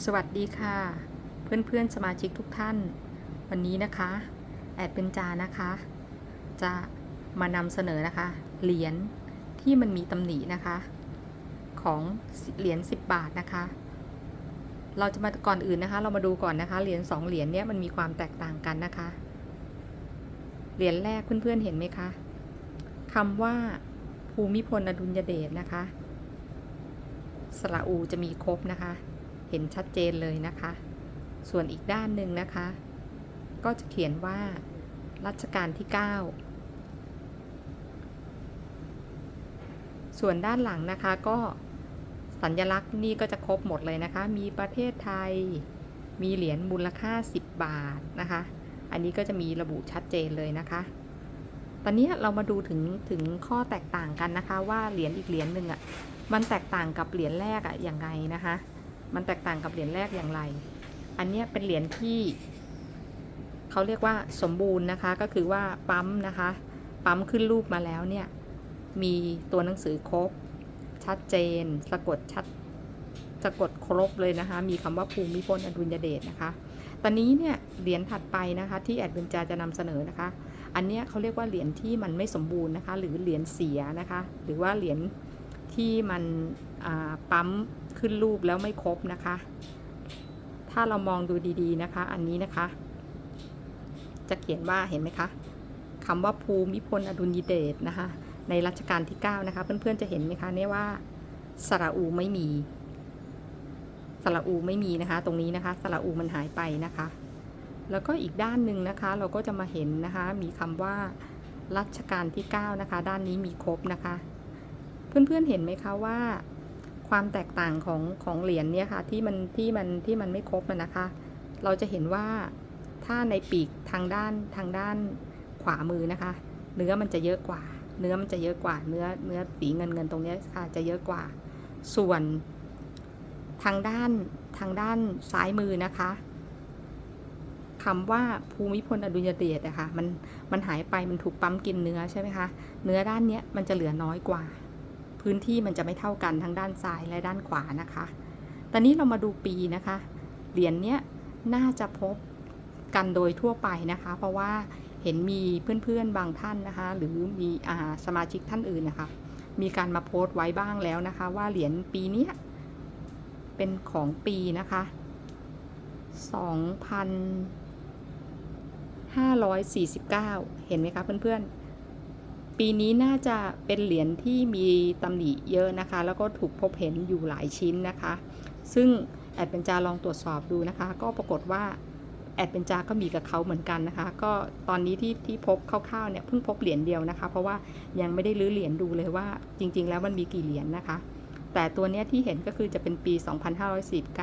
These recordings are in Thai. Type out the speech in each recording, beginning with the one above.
สวัสดีค่ะ เพื่อนๆสมาชิกทุกท่าน วันนี้นะคะ แอดเป็นจานะคะ จะมานำเสนอนะคะ เหรียญที่มันมีตำหนินะคะ ของเหรียญ10 บาทนะคะ เราจะมาก่อนอื่นนะคะ เรามาดูก่อนนะคะเหรียญ2เหรียญเนี้ยมันมีความแตกต่างกันนะคะ เหรียญแรกเพื่อนๆเห็นไหมคะคำว่าภูมิพลอดุลยเดชนะคะสระอูจะมีครบนะคะ เห็นชัดเจนเลยนะคะ ส่วนอีกด้านหนึ่งนะคะ ก็จะเขียนว่ารัชกาลที่ 9 ส่วนด้านหลังนะคะก็สัญลักษณ์นี่ก็จะครบหมดเลยนะคะ มีประเทศไทย มีเหรียญมูลค่า 10 บาทนะคะ อันนี้ก็จะมีระบุชัดเจนเลยนะคะ ตอนนี้เรามาดูถึงถึงข้อแตกต่างกันนะคะ ว่าเหรียญอีกเหรียญหนึ่งอะ่ะมันแตกต่างกับเหรียญแรกอะ่ะอย่างไรนะคะ มันแตกต่างกับเหรียญแรกอย่างไร อันนี้เป็นเหรียญที่เขาเรียกว่าสมบูรณ์นะคะ ก็คือว่าปั๊มนะคะ ปั๊มขึ้นรูปมาแล้วเนี่ย มีตัวหนังสือครบ ชัดเจน สะกดชัด สะกดครบเลยนะคะ มีคำว่าภูมิพลอดุลยเดชนะคะ ตอนนี้เนี่ยเหรียญถัดไปนะคะ ที่แอดเวนจาจะนำเสนอนะคะ อันนี้เขาเรียกว่าเหรียญที่มันไม่สมบูรณ์นะคะ หรือเหรียญเสียนะคะ หรือว่าเหรียญ ที่มันปั๊มขึ้นรูปแล้วไม่ครบนะคะ ถ้าเรามองดูดีๆนะคะ อันนี้นะคะ จะเขียนว่าเห็นไหมคะคำว่าภูมิพลอดุลยเดชนะคะ ในรัชกาลที่ 9 นะคะ เพื่อนๆจะเห็นไหมคะเนี่ยว่าสระอูไม่มีสระอูไม่มีนะคะ ตรงนี้นะคะสระอูมันหายไปนะคะ แล้วก็อีกด้านหนึ่งนะคะ เราก็จะมาเห็นนะคะ มีคำว่ารัชกาลที่ 9 นะคะ ด้านนี้มีครบนะคะ เพื่อนๆเห็นไหมคะว่า ความแตกต่างของของเหรียญเนี่ยค่ะที่มันที่มันที่มันไม่ครบนะคะ เราจะเห็นว่าถ้าในปีกทางด้านทางด้านขวามือนะคะ เนื้อมันจะเยอะกว่า เนื้อมันจะเยอะกว่า เนื้อเนื้อสีเงินเงินตรงนี้ค่ะจะเยอะกว่า ส่วนทางด้านทางด้านซ้ายมือนะคะคำว่าภูมิพลอดุลยเดชอะคะ่ะมันมันหายไปมันถูกปั๊มกินเนื้อใช่ไหมคะ เนื้อด้านเนี้ยมันจะเหลือน้อยกว่า พื้นที่มันจะไม่เท่ากันทั้งด้านซ้ายและด้านขวานะคะ ตอนนี้เรามาดูปีนะคะ เหรียญเนี้ยน่าจะพบกันโดยทั่วไปนะคะ เพราะว่าเห็นมีเพื่อนๆบางท่านนะคะ หรือมีอาสมาชิกท่านอื่นนะคะ มีการมาโพสต์ไว้บ้างแล้วนะคะ ว่าเหรียญปีนี้เป็นของปีนะคะ2,549 เห็นไหมคะเพื่อนๆ ปีนี้น่าจะเป็นเหรียญที่มีตำหนิเยอะนะคะ แล้วก็ถูกพบเห็นอยู่หลายชิ้นนะคะ ซึ่งแอดเป็นจาลองตรวจสอบดูนะคะ ก็ปรากฏว่าแอดเป็นจาก็มีกับเขาเหมือนกันนะคะ ก็ตอนนี้ที่ที่พบคร่าวๆเนี่ยเพิ่งพบเหรียญเดียวนะคะ เพราะว่ายังไม่ได้รื้อเหรียญดูเลยว่าจริง ๆ แล้วมันมีกี่เหรียญนะคะ แต่ตัวเนี้ยที่เห็นก็คือจะเป็นปี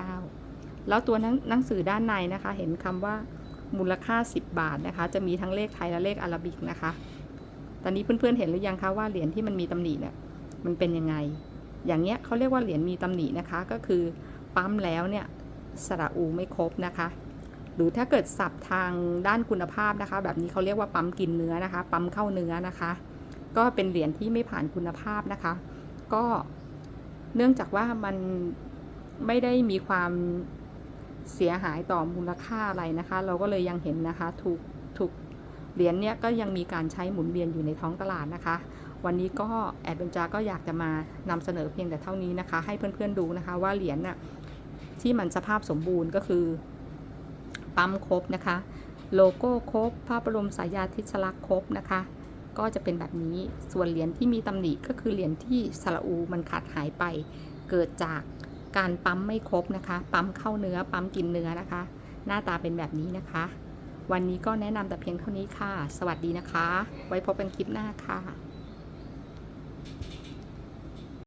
2549 แล้วตัวหนังสือด้านในนะคะ เห็นคำว่ามูลค่า 10 บาทนะคะ จะมีทั้งเลขไทยและเลขอาราบิกนะคะ ตอนนี้เพื่อนๆเห็นหรือยังคะว่าเหรียญที่มันมีตำหนิเนี่ยมันเป็นยังไง อย่างเงี้ยเขาเรียกว่าเหรียญมีตำหนินะคะ ก็คือปั๊มแล้วเนี่ยสระอูไม่ครบนะคะ หรือถ้าเกิดสับทางด้านคุณภาพนะคะ แบบนี้เขาเรียกว่าปั๊มกินเนื้อนะคะ ปั๊มเข้าเนื้อนะคะ ก็เป็นเหรียญที่ไม่ผ่านคุณภาพนะคะ ก็เนื่องจากว่ามันไม่ได้มีความเสียหายต่อมูลค่าอะไรนะคะ เราก็เลยยังเห็นนะคะถูก เหรียญเนี้ยก็ยังมีการใช้หมุนเวียนอยู่ในท้องตลาดนะคะ วันนี้ก็แอดเวนจาก็อยากจะมานำเสนอเพียงแต่เท่านี้นะคะ ให้เพื่อนๆดูนะคะว่าเหรียญน่ะที่มันสภาพสมบูรณ์ก็คือปั๊มครบนะคะ โลโก้ครบพระบรมสายาธิสลักษณ์ครบนะคะ ก็จะเป็นแบบนี้ส่วนเหรียญที่มีตำหนิก็คือเหรียญที่สระอูมันขาดหายไป เกิดจากการปั๊มไม่ครบนะคะ ปั๊มเข้าเนื้อปั๊มกินเนื้อนะคะ หน้าตาเป็นแบบนี้นะคะ วันนี้ก็แนะนำแต่เพียงเท่านี้ค่ะ สวัสดีนะคะ ไว้พบกันคลิปหน้าค่ะ